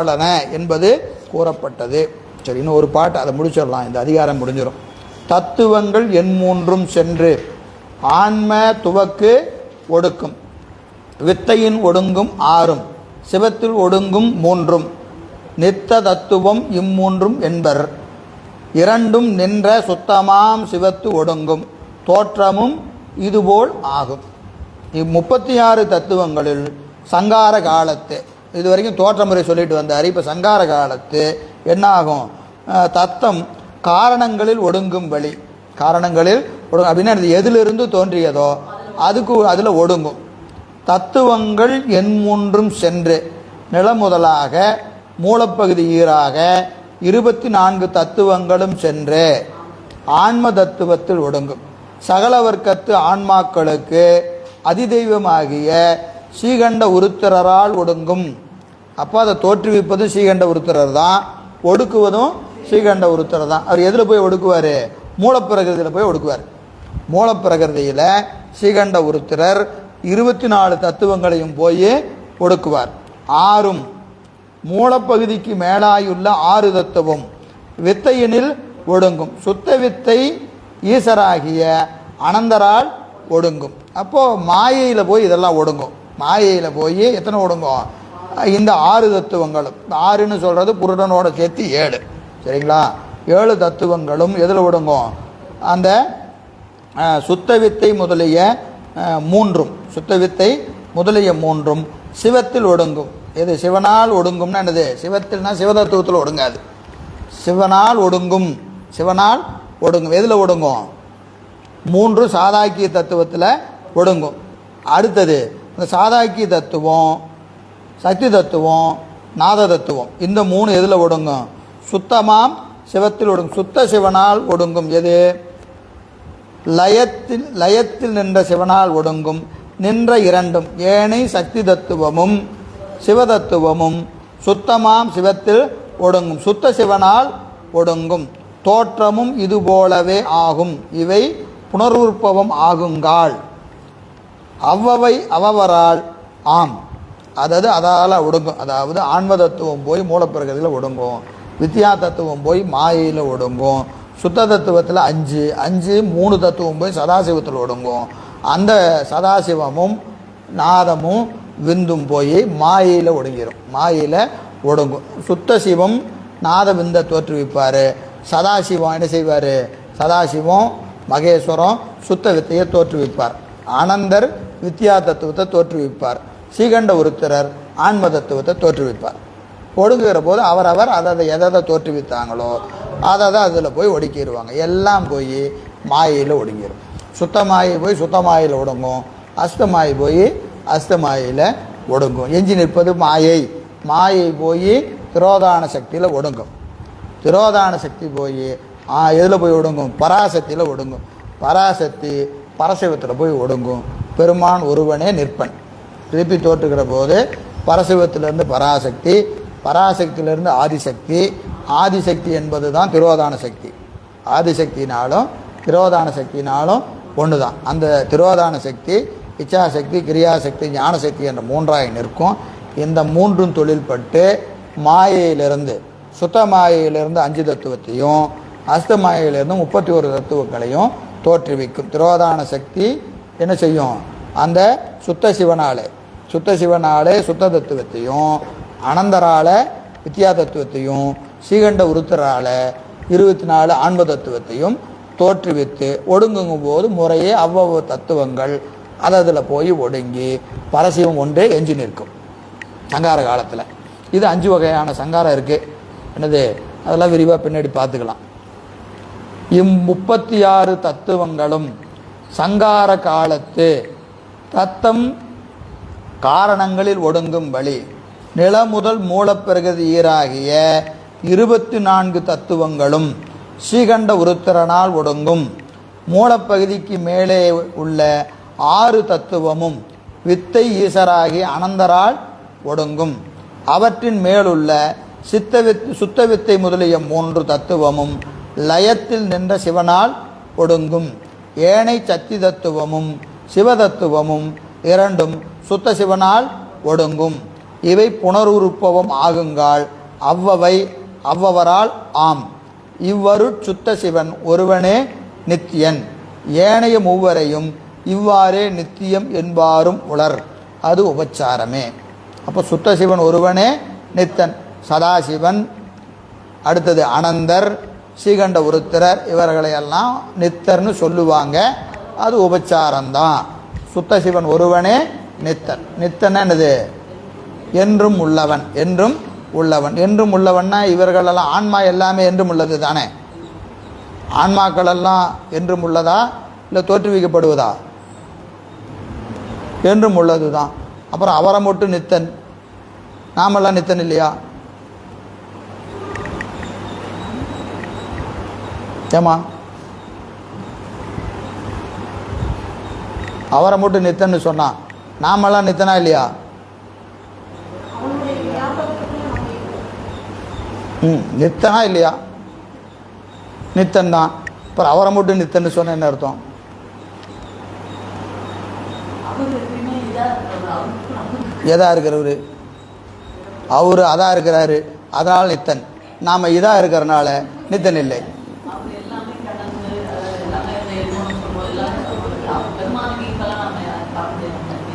உள்ளன என்பது கூறப்பட்டது. சரி இன்னும் ஒரு பாட்டு அதை முடிச்சிடலாம். இந்த அதிகாரம் முடிஞ்சிடும் தத்துவங்கள் என் மூன்றும் சென்று ஆன்ம துவக்கு ஒடுக்கும். வித்தையின் ஒடுங்கும் ஆறும். சிவத்தில் ஒடுங்கும் மூன்றும். நித்த தத்துவம் இம்மூன்றும் என்பர். இரண்டும் நின்ற சுத்தமாம் சிவத்து ஒடுங்கும். தோற்றமும் இதுபோல் ஆகும். இம்முப்பத்தி ஆறு தத்துவங்களில் சங்கார காலத்து இது வரைக்கும் தோற்ற முறை சொல்லிட்டு வந்தார். இப்போ சங்கார காலத்து என்ன ஆகும் தத்தம் காரணங்களில் ஒடுங்கும் வழி. காரணங்களில் ஒடுங்கும். அப்படின்னா அது எதிலிருந்து தோன்றியதோ அதுக்கு அதில் ஒடுங்கும். தத்துவங்கள் எண் மூன்றும் சென்று நிலமுதலாக மூலப்பகுதி ஈராக இருபத்தி நான்கு தத்துவங்களும் சென்று ஆன்ம தத்துவத்தில் ஒடுங்கும். சகல வர்க்கத்து ஆன்மாக்களுக்கு அதிதெய்வமாகிய ஸ்ரீகண்ட உருத்திரரால் ஒடுங்கும். அப்போ அதை தோற்றுவிப்பதும் ஸ்ரீகண்ட உருத்தரர் தான் ஒடுக்குவதும் ஸ்ரீகண்ட உருத்திரர் தான். அவர் எதில் போய் ஒடுக்குவார்? மூலப்பிரகிருதியில் போய் ஒடுக்குவார். மூலப்பிரகிருதியில் ஸ்ரீகண்ட உருத்திரர் இருபத்தி நாலு தத்துவங்களையும் போய் ஒடுக்குவார். ஆறும் மூலப்பகுதிக்கு மேலாயுள்ள ஆறு தத்துவம் வித்தையினில் ஒடுங்கும். சுத்த வித்தை ஈசராகிய அனந்தரால் ஒடுங்கும். அப்போது மாயையில் போய் இதெல்லாம் ஒடுங்கும். மாயையில் போய் எத்தனை ஒடுங்கும்? இந்த ஆறு தத்துவங்களும் ஆறுன்னு சொல்கிறது புருடனோட சேர்த்து ஏழு. சரிங்களா? ஏழு தத்துவங்களும் எதில் ஒடுங்கும் அந்த சுத்த வித்தை முதலிய மூன்றும். சுத்த வித்தை முதலிய மூன்றும் சிவத்தில் ஒடுங்கும். எது சிவனால் ஒடுங்கும்னா என்னது? சிவத்தில்னா சிவதத்துவத்தில் ஒடுங்காது. சிவனால் ஒடுங்கும். சிவனால் ஒடுங்கும். எதில் ஒடுங்கும் மூன்று சாதாக்கிய தத்துவத்தில் ஒடுங்கும். அடுத்தது இந்த சாதாக்கிய தத்துவம் சக்தி தத்துவம் நாத தத்துவம் இந்த மூணு எதில் ஒடுங்கும்? சுத்தமாம் சிவத்தில் ஒடுங்கும். சுத்த சிவனால் ஒடுங்கும் எது? லயத்தில் லயத்தில் நின்ற சிவனால் ஒடுங்கும். நின்ற இரண்டும். ஏனை சக்தி தத்துவமும் சிவதத்துவமும் சுத்தமாம் சிவத்தில் ஒடுங்கும். சுத்த சிவனால் ஒடுங்கும். தோற்றமும் இதுபோலவே ஆகும். இவை புனருற்பவம் ஆகுங்கால். அவ்வவை அவவரால் ஆம். அதாவது அதால் ஒடுங்கும். அதாவது ஆன்ம தத்துவம் போய் மூலப்பிரகதியில் ஒடுங்கும். வித்யா தத்துவம் போய் மாயையில் ஒடுங்கும். சுத்த தத்துவத்தில் அஞ்சு. அஞ்சு மூணு தத்துவம் போய் சதாசிவத்தில் ஒடுங்கும். அந்த சதாசிவமும் நாதமும் விந்தும் போய் மாயையில் ஒடுங்கிடும் மாயையில் ஒடுங்கும். சுத்த சிவம் நாத விந்தை தோற்றுவிப்பார். சதாசிவம் என்ன செய்வார்? சதாசிவம் மகேஸ்வரம் சுத்த வித்தையை தோற்றுவிப்பார். ஆனந்தர் வித்யா தத்துவத்தை தோற்றுவிப்பார். ஸ்ரீகண்ட உருத்திரர் ஆன்ம தத்துவத்தை தோற்றுவிப்பார். ஒடுங்குகிற போது அவரவர் அதை எதை எதை தோற்றுவித்தாங்களோ அதை அதில் போய் ஒடுக்கிடுவாங்க எல்லாம் போய் மாயையில் ஒடுங்கிடும் சுத்தமாயி போய் சுத்தமாயில் ஒடுங்கும். அஸ்தமாயி போய் அஸ்தமாயில் ஒடுங்கும். எஞ்சி நிற்பது மாயை. மாயை போய் திரோதான சக்தியில் ஒடுங்கும். திரோதான சக்தி போய் எதில் போய் ஒடுங்கும்? பராசக்தியில் ஒடுங்கும். பராசக்தி பரசைவத்தில் போய் ஒடுங்கும். பெருமான் ஒருவனே நிற்பன். திருப்பி தோற்றுக்கிற போது பரசிவத்திலிருந்து பராசக்தி பராசக்தியிலிருந்து ஆதிசக்தி. ஆதிசக்தி என்பது தான் திரோதான சக்தி. ஆதிசக்தினாலும் திரோதான சக்தினாலும் ஒன்று தான் அந்த திரோதான சக்தி இச்சாசக்தி கிரியாசக்தி ஞானசக்தி என்ற மூன்றாய் நிற்கும். இந்த மூன்றும் தொழில்பட்டு மாயையிலிருந்து சுத்த மாயையிலிருந்து அஞ்சு தத்துவத்தையும் அஸ்த மாயையிலிருந்து முப்பத்தி ஒரு தத்துவங்களையும் தோற்றுவிக்கும். திரோதான சக்தி என்ன செய்யும்? அந்த சுத்த சிவனாலே. சுத்த சிவனாலே சுத்த தத்துவத்தையும் அனந்தரால வித்யா தத்துவத்தையும் ஸ்ரீகண்ட உருத்தரால இருபத்தி நாலு ஆன்ம தத்துவத்தையும் தோற்றுவித்து ஒடுங்குங்கும் போது முறையே அவ்வளவு தத்துவங்கள் அதில் போய் ஒடுங்கி பரசிவம் ஒன்றே எஞ்சி நிற்கும். சங்கார காலத்தில். இது அஞ்சு வகையான சங்காரம் இருக்குது என்னது? அதெல்லாம் விரிவாக பின்னாடி பார்த்துக்கலாம் இம் முப்பத்தி ஆறு தத்துவங்களும் சங்கார காலத்து தத்தம் காரணங்களில் ஒடுங்கும் வழி. நில முதல் மூலப்பிரகதி ஈராகிய இருபத்தி நான்கு தத்துவங்களும் ஸ்ரீகண்ட உருத்திரனால் ஒடுங்கும். மூலப்பகுதிக்கு மேலே உள்ள ஆறு தத்துவமும் வித்தை ஈசராகி அனந்தரால் ஒடுங்கும். அவற்றின் மேலுள்ள சித்த வித் சுத்த வித்தை முதலிய மூன்று தத்துவமும் லயத்தில் நின்ற சிவனால் ஒடுங்கும். ஏனை சக்தி தத்துவமும் சிவதத்துவமும் இரண்டும் சுத்த சிவனால் ஒடுங்கும். இவை புனருருப்பவம் ஆகுங்கால் அவ்வவை அவ்வவரால் ஆம். இவ்வரு சுத்த சிவன் ஒருவனே நித்தியன். ஏனைய மூவரையும் இவ்வாறே நித்தியம் என்பாரும் உலர் அது உபச்சாரமே. அப்போ சுத்த சிவன் ஒருவனே நித்தன். சதாசிவன் அடுத்தது அனந்தர் ஸ்ரீகண்ட உருத்திரர் இவர்களையெல்லாம் நித்தர்னு சொல்லுவாங்க. அது உபச்சாரம்தான். சுத்த சிவன் ஒருவனே நித்தன். நித்தன் என்னது? என்றும் உள்ளவன். என்றும் உள்ளவன். என்றும் உள்ளவன்னா இவர்களெல்லாம் ஆன்மா எல்லாமே என்றும் உள்ளது தானே? ஆன்மாக்கள் எல்லாம் என்றும் உள்ளதா? இல்லை தோற்றுவிக்கப்படுவதா? என்றும் உள்ளது தான் அப்புறம் அவரை மட்டும் நித்தன். நாமெல்லாம் நித்தன் இல்லையா? ஏமா அவரை மட்டும் நித்தன்னு சொன்னான் நாமெல்லாம் நித்தனா இல்லையா? ம் நித்தனா இல்லையா? நித்தன் தான் அப்புறம் அவரை மட்டும் நித்தன்னு சொன்ன என்ன அர்த்தம்? எதா இருக்கிறவர்? அவர் அதா இருக்கிறாரு. அதனால் நித்தன். நாம் இதா இருக்கிறனால நித்தன் இல்லை.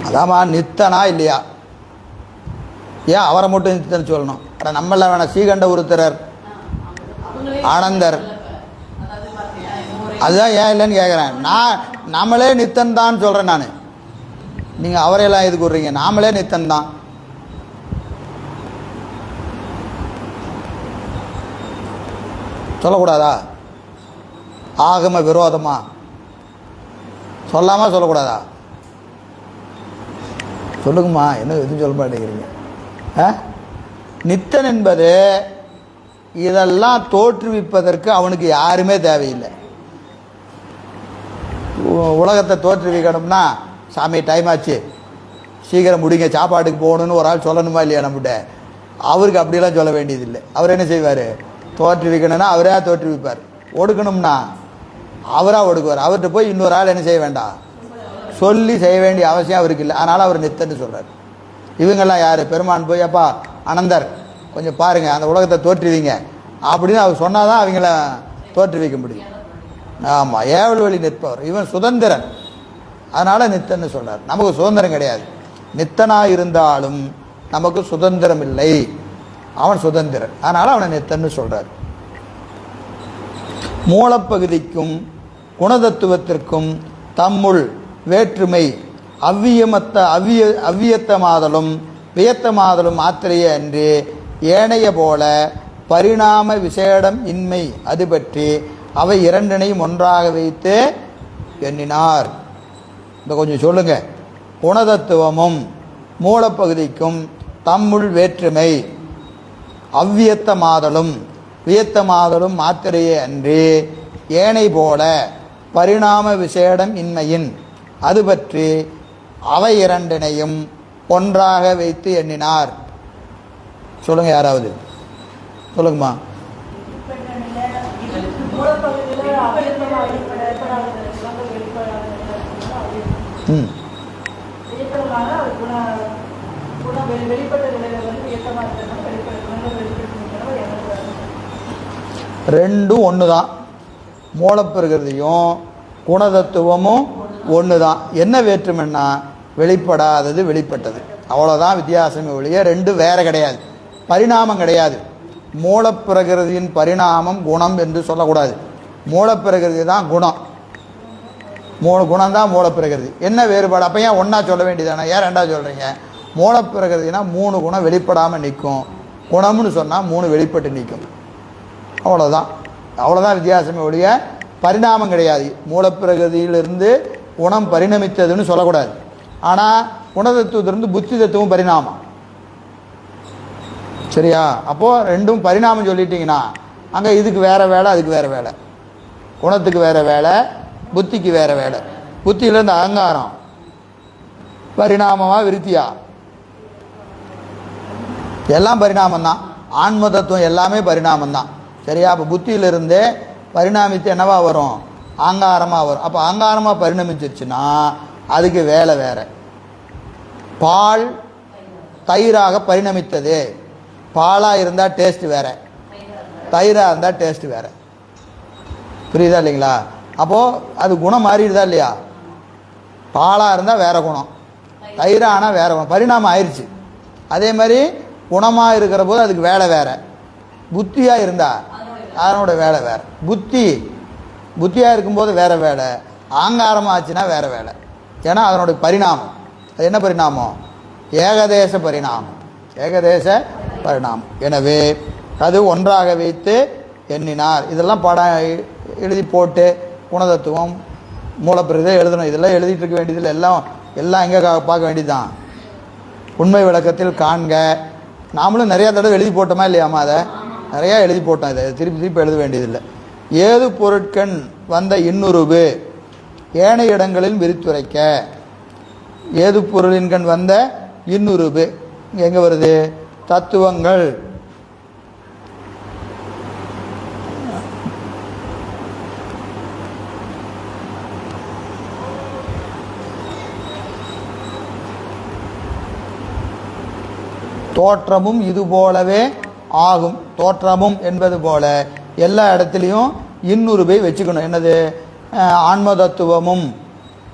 அதாம்மா நித்தனா இல்லையா? ஏன் அவரை மட்டும் நித்தன் சொல்லணும்? அட நம்மள வேணாம் ஸ்ரீகண்ட உருத்தரர் ஆனந்தர். அதுதான் ஏன் இல்லைன்னு கேட்குறேன் நான் நம்மளே நித்தன் தான் சொல்கிறேன் நான். நீங்கள் அவரையெல்லாம் எதுக்கு விட்றீங்க? நாமளே நித்தன் தான் சொல்லக்கூடாதா? ஆகம விரோதமா? சொல்லாமல் சொல்லக்கூடாதா? சொல்லுங்கம்மா என்ன எதுவும் சொல்ல மாட்டேங்கிறீங்க. ஆ? நித்தன் என்பது இதெல்லாம் தோற்றுவிப்பதற்கு அவனுக்கு யாருமே தேவையில்லை. உலகத்தை தோற்றுவிக்கணும்னா சாமி டைம் ஆச்சு. சீக்கிரம் முடிங்க சாப்பாட்டுக்கு போகணுன்னு ஒரு ஆள் சொல்லணுமா இல்லையா நம்மகிட்ட? அவருக்கு அப்படிலாம் சொல்ல வேண்டியதில்லை. அவர் என்ன செய்வார்? தோற்றுவிக்கணும்னா அவரே தோற்றுவிப்பார். ஒடுக்கணும்னா அவராக ஒடுக்குவார். அவர்கிட்ட போய் இன்னொரு ஆள் என்ன செய்ய வேண்டாம்? சொல்லி செய்ய வேண்டிய அவசியம் அவருக்கு இல்லை. அதனால் அவர் நித்தன்னு சொல்கிறார் இவங்கெல்லாம் யார்? பெருமான் போய் அப்பா அனந்தர் கொஞ்சம் பாருங்கள் அந்த உலகத்தை தோற்றுவீங்க. அப்படின்னு அவர் சொன்னால் தான் அவங்கள தோற்றுவிக்க முடியும். ஆமாம் ஏவல் வழி நிற்பவர். இவன் சுதந்திரன். அதனால் நித்தன்னு சொல்கிறார் நமக்கு சுதந்திரம் கிடையாது. நித்தனாக இருந்தாலும் நமக்கு சுதந்திரம் இல்லை. அவன் சுதந்திரன். அதனால் அவனை நித்தன்னு சொல்கிறார் மூலப்பகுதிக்கும் குணதத்துவத்திற்கும் தம்முள் வேற்றுமை. அவ்வியமத்த அவ்விய அவ்வியத்தமாதலும் வியத்தமாதலும் ஆத்திரைய அன்று ஏனைய போல பரிணாம விசேடம் இன்மை அது பற்றி அவை இரண்டினையும் ஒன்றாக வைத்து எண்ணினார். இப்போ கொஞ்சம் சொல்லுங்க. குணதத்துவமும் மூலப்பகுதிக்கும் தம்முள் வேற்றுமை. அவ்வியத்தமாதலும் வியத்தமாதலும் மாத்திரையே அன்று ஏனை போல பரிணாம விசேடம் இன்மையின் அது பற்றி அவை இரண்டினையும் ஒன்றாக வைத்து எண்ணினார். சொல்லுங்க யாராவது. சொல்லுங்கம்மா. ம். ரெண்டும் ஒன்று தான் மூலப்பெறுகிறதையும் குணதத்துவமும் ஒன்று தான் என்ன வேற்றுமைன்னா வெளிப்படாதது வெளிப்பட்டது. அவ்வளோதான் வித்தியாசமே ஒழிய ரெண்டும் வேற கிடையாது. பரிணாமம் கிடையாது. மூலப்பிரகிருதியின் பரிணாமம் குணம் என்று சொல்லக்கூடாது. மூலப்பிரகிருதி தான் குணம். மூ குணம் தான் மூலப்பிரகிருதி. என்ன வேறுபாடு? அப்போ ஏன் ஒன்றா சொல்ல வேண்டியதானே ஏன் ரெண்டா சொல்கிறீங்க மூலப்பிரகிருதினா மூணு குணம் வெளிப்படாமல் நிற்கும் குணம்னு சொன்னால் மூணு வெளிப்பட்டு நிற்கும் அவ்வளோதான் அவ்வளோதான் வித்தியாசமே ஒழிய பரிணாமம் கிடையாது. மூலப்பிரகதியிலிருந்து குணம் பரிணமித்ததுன்னு சொல்லக்கூடாது. ஆனால் குணதத்துவத்திலிருந்து புத்தி தத்துவம் பரிணாமம். சரியா? அப்போது ரெண்டும் பரிணாமம் சொல்லிட்டீங்கன்னா அங்கே இதுக்கு வேறு வேலை அதுக்கு வேறு வேலை. குணத்துக்கு வேறு வேலை புத்திக்கு வேறு வேலை. புத்தியிலேருந்து அகங்காரம் பரிணாமமா விருத்தியா? எல்லாம் பரிணாமம் தான் ஆன்ம தத்துவம் எல்லாமே பரிணாமம் தான் சரியா? அப்போ புத்தியிலிருந்தே பரிணாமித்து என்னவா வரும்? ஆங்காரமாக வரும். அப்போ ஆங்காரமாக பரிணமிச்சிருச்சுன்னா அதுக்கு வேலை வேற. பால் தயிராக பரிணமித்தது. பாலாக இருந்தால் டேஸ்ட் வேற. தயிராக இருந்தால் டேஸ்ட் வேற. புரியுதா இல்லைங்களா? அப்போது அது குணம் மாறிடுதா இல்லையா? பாலாக இருந்தால் வேறு குணம். தயிரானால் வேறு குணம். பரிணாமம் ஆயிடுச்சு அதே மாதிரி குணமாக இருக்கிற போது அதுக்கு வேலை வேறு. புத்தியாக இருந்தால் அதனோட வேலை வேறு. புத்தி புத்தியாக இருக்கும்போது வேறு வேலை. ஆங்காரமாக ஆச்சுன்னா வேறு வேலை. ஏன்னா அதனுடைய பரிணாமம். அது என்ன பரிணாமம்? ஏகதேச பரிணாமம். ஏகதேச பரிணாமம். எனவே அது ஒன்றாக வைத்து எண்ணினார். இதெல்லாம் படம் எழுதி போட்டு குணதத்துவம் மூலப்பிரதை எழுதணும். இதெல்லாம் எழுதிட்டு இருக்க வேண்டியதில்லை. எல்லாம் எல்லாம் எங்கே பார்க்க வேண்டியதுதான். உண்மை விளக்கத்தில் காண்க. நாமளும் நிறையா தடவை எழுதி போட்டோமா இல்லையாம்மா அதை? நிறையா எழுதி போட்டோம் இதை. திருப்பி திருப்பி எழுத வேண்டியதில்லை. ஏது பொருட்கண் வந்த இன்னுருவு? ஏனைய இடங்களில் விரித்துரைக்க. ஏது பொருளின்கண் வந்த இன்னுருவு? எங்கே வருது? தத்துவங்கள். தோற்றமும் இது போலவே ஆகும். தோற்றமும் என்பது போல. எல்லா இடத்துலையும் இன்னுருவை வச்சுக்கணும். என்னது? ஆன்ம தத்துவமும்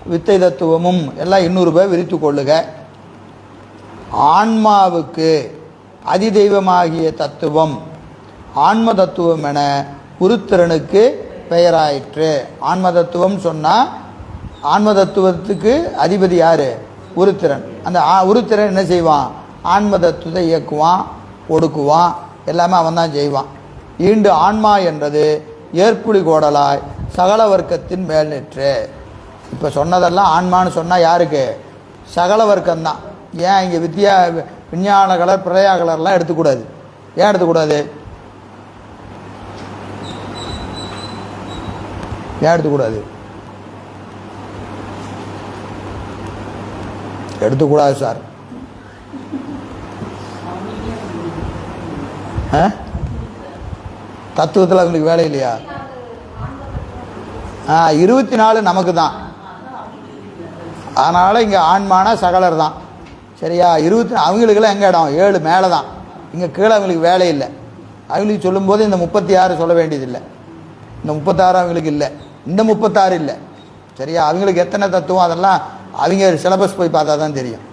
வித்தை தத்துவமும் எல்லாம் இன்னுருவை விரித்து கொள்ளுக. ஆன்மாவுக்கு அதிதெய்வமாகிய தத்துவம். ஆன்ம தத்துவம் என உருத்திரனுக்கு பெயராயிற்று. ஆன்ம தத்துவம் சொன்னால் ஆன்ம தத்துவத்துக்கு அதிபதி யார்? உருத்திரன். அந்த ஆ- உருத்திரன் என்ன செய்வான்? ஆன்ம தத்துவத்தை இயக்குவான் ஒடுக்குவான் எல்லாமே அவன் தான் செய்வான். ஈண்டு ஆன்மா என்றது ஏற்புலி கோடலாய் சகல வர்க்கத்தின் மேல் நிற்று. இப்போ சொன்னதெல்லாம் ஆன்மான்னு சொன்னால் யாருக்கு? சகல வர்க்கம்தான். ஏன் இங்கே வித்யா விஞ்ஞான கலர் பிரயா கலர்லாம் எடுத்துக்கூடாது. ஏன் எடுத்துக்கூடாது? ஏன் எடுத்துக்கூடாது? எடுத்துக்கூடாது சார். ஆ? தத்துவத்தில் அவங்களுக்கு வேலை இல்லையா? ஆ இருபத்தி நாலு நமக்கு தான் அதனால் இங்கே ஆண்மான சகலர் தான் சரியா? இருபத்தி அவங்களுக்கெல்லாம் எங்கே இடம்? ஏழு மேலே தான் இங்கே கீழே அவங்களுக்கு வேலை இல்லை. அவங்களுக்கு சொல்லும்போது இந்த முப்பத்தி ஆறு சொல்ல வேண்டியதில்லை. இந்த முப்பத்தாறு அவங்களுக்கு இல்லை. இந்த முப்பத்தாறு இல்லை. சரியா? அவங்களுக்கு எத்தனை தத்துவம்? அதெல்லாம் அவங்க சிலபஸ் போய் பார்த்தா தான் தெரியும்.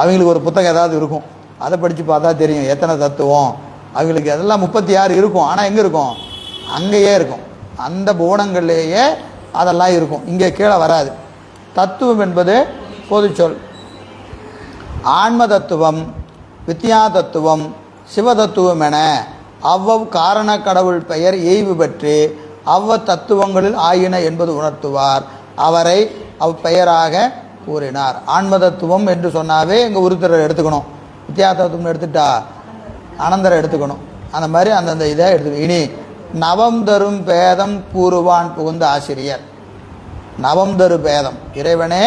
அவங்களுக்கு ஒரு புத்தகம் ஏதாவது இருக்கும். அதை படித்து பார்த்தா தெரியும். எத்தனை தத்துவம்? அவங்களுக்கு அதெல்லாம் முப்பத்தி ஆறு இருக்கும். ஆனால் எங்கே இருக்கும்? அங்கேயே இருக்கும். அந்த புவனங்கள்லேயே அதெல்லாம் இருக்கும். இங்கே கீழே வராது. தத்துவம் என்பது பொதுச்சொல் ஆன்ம தத்துவம் வித்யா தத்துவம் சிவதத்துவம் என அவ்வவ் காரண கடவுள் பெயர் ஏய்வு பெற்று அவ்வ தத்துவங்களில் ஆயின என்பது உணர்த்துவார். அவரை அவ்வெயராக கூறினார். ஆன்ம தத்துவம் என்று சொன்னாவே எங்கள் உருத்தரை எடுத்துக்கணும். வித்யா தத்துவம் எடுத்துட்டா அனந்தரை எடுத்துக்கணும். அந்த மாதிரி அந்தந்த இதை எடுத்துக்கணும். இனி நவம் தரும் பேதம் கூறுவான் புகுந்த ஆசிரியர். நவம் தரு பேதம். இறைவனே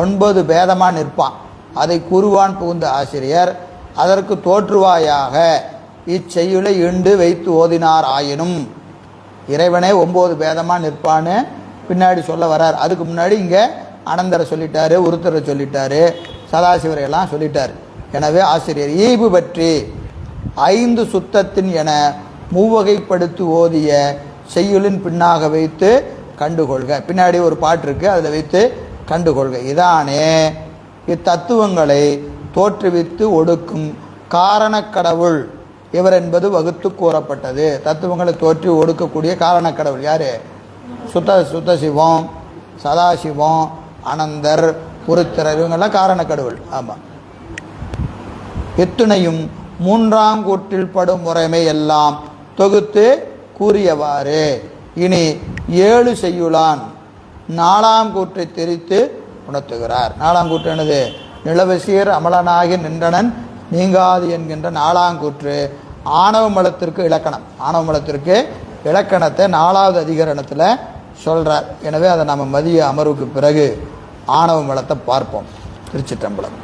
ஒன்பது பேதமாக நிற்பான். அதை கூறுவான் புகுந்த ஆசிரியர். அதற்கு தோற்றுவாயாக இச்செய்யுளை இண்டு வைத்து ஓதினார் ஆயினும். இறைவனே ஒம்பது பேதமாக நிற்பான்னு பின்னாடி சொல்ல வரார். அதுக்கு முன்னாடி இங்கே அனந்தரை சொல்லிட்டாரு உருத்தரை சொல்லிட்டாரு சதாசிவரை எல்லாம் சொல்லிட்டார். எனவே ஆசிரியர் ஈபு பற்றி ஐந்து சுத்தத்தின் என மூவகைப்படுத்தி ஓதிய செய்யுளின் பின்னாக வைத்து கண்டுகொள்க. பின்னாடி ஒரு பாட்டு இருக்கு அதில் வைத்து கண்டுகொள்க. இதானே இத்தத்துவங்களை தோற்றுவித்து ஒடுக்கும் காரணக்கடவுள். இவர் என்பது வகுத்து கூறப்பட்டது. தத்துவங்களை தோற்றி ஒடுக்கக்கூடிய காரணக்கடவுள் யார்? சுத்த சுத்த சிவம் சதாசிவம் அனந்தர் உருத்திரர் இவங்கெல்லாம் காரணக்கடவுள். ஆமாம் எத்துணையும் மூன்றாம் கூற்றில் படும் முறைமை எல்லாம் தொகுத்து கூறியவாறு. இனி ஏழு செய்யுளான். நாலாம் கூற்றை தெரித்து உணர்த்துகிறார். நாலாம் கூற்று எனது நிலவசீர் அமலனாகி நின்றனன் நீங்காது என்கின்ற நாலாம் கூற்று. ஆணவ மலத்திற்கு இலக்கணம். ஆணவ மலத்திற்கு இலக்கணத்தை நாலாவது அதிகரணத்தில் சொல்கிறார் எனவே அதை நம்ம மதிய அமர்வுக்கு பிறகு ஆணவ மலத்தை பார்ப்போம். திருச்சிற்றம்பலம்.